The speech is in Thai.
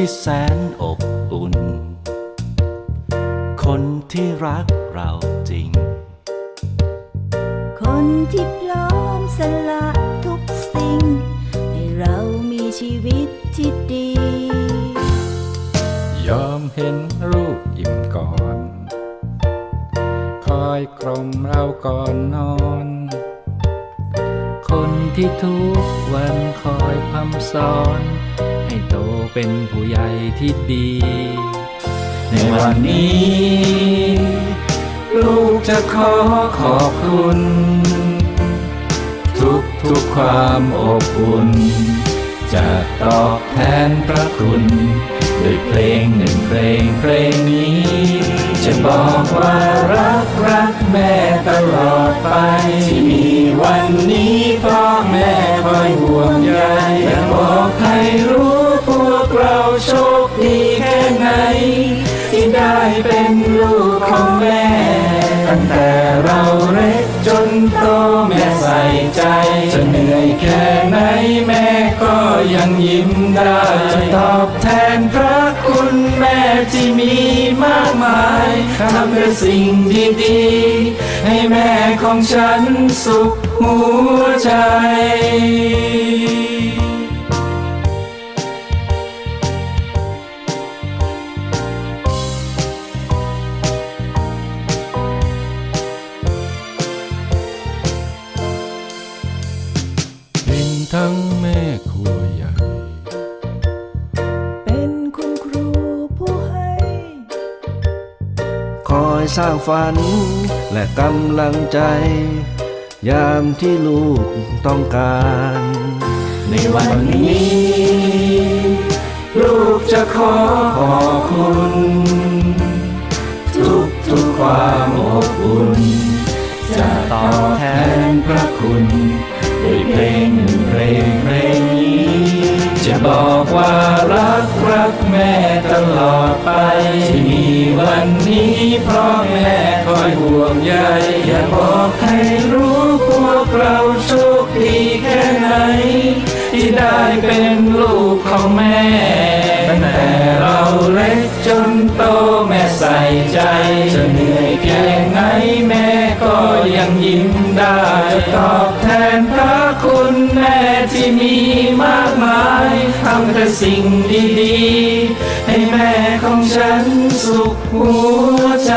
ที่แสนอบอุ่น คนที่รักเราจริง คนที่พร้อมสละทุกสิ่ง ให้เรามีชีวิตที่ดี ยอมเห็นรูปอิ่มก่อน คอยกลมเราก่อนนอน คนที่ทุกวันคอยพำสอน ให้โตเป็นผู้ใหญ่ที่ดี ในวันนี้ ลูกจะขอขอบคุณ ทุกทุกความอบอุ่น จะตอบแทนพระคุณ ด้วยเพลงหนึ่งเพลงเพลงนี้ เป็นลูกของแม่ ตั้งแต่เราเล็กจนโตแม่ใส่ใจ จะเหนื่อยแค่ไหนแม่ก็ยังยิ้มได้จะตอบแทนพระคุณแม่ที่มีมากมายทำเพื่อสิ่งดีๆ ให้แม่ของฉันสุขหัวใจ คอยสร้างฝัน และกำลังใจ ยามที่ลูกต้องการ ในวันนี้ ลูกจะขอขอบคุณ ทุกทุกความอบอุ่น จะตอบแทนพระคุณด้วยเพลงหนึ่งเพลงเพลงนี้ จะบอกว่า กรักแม่ตลอดไปที่มีวันนี้เพราะแม่คอยห่วงใยอยากบอกให้รู้พวกเราโชคดีแค่ไหน ที่ได้เป็นลูกของแม่ ได้ตอบแทนพระคุณแม่ที่มีมากมายทำแต่สิ่งดีๆ ให้แม่ของฉันสุขหัวใจ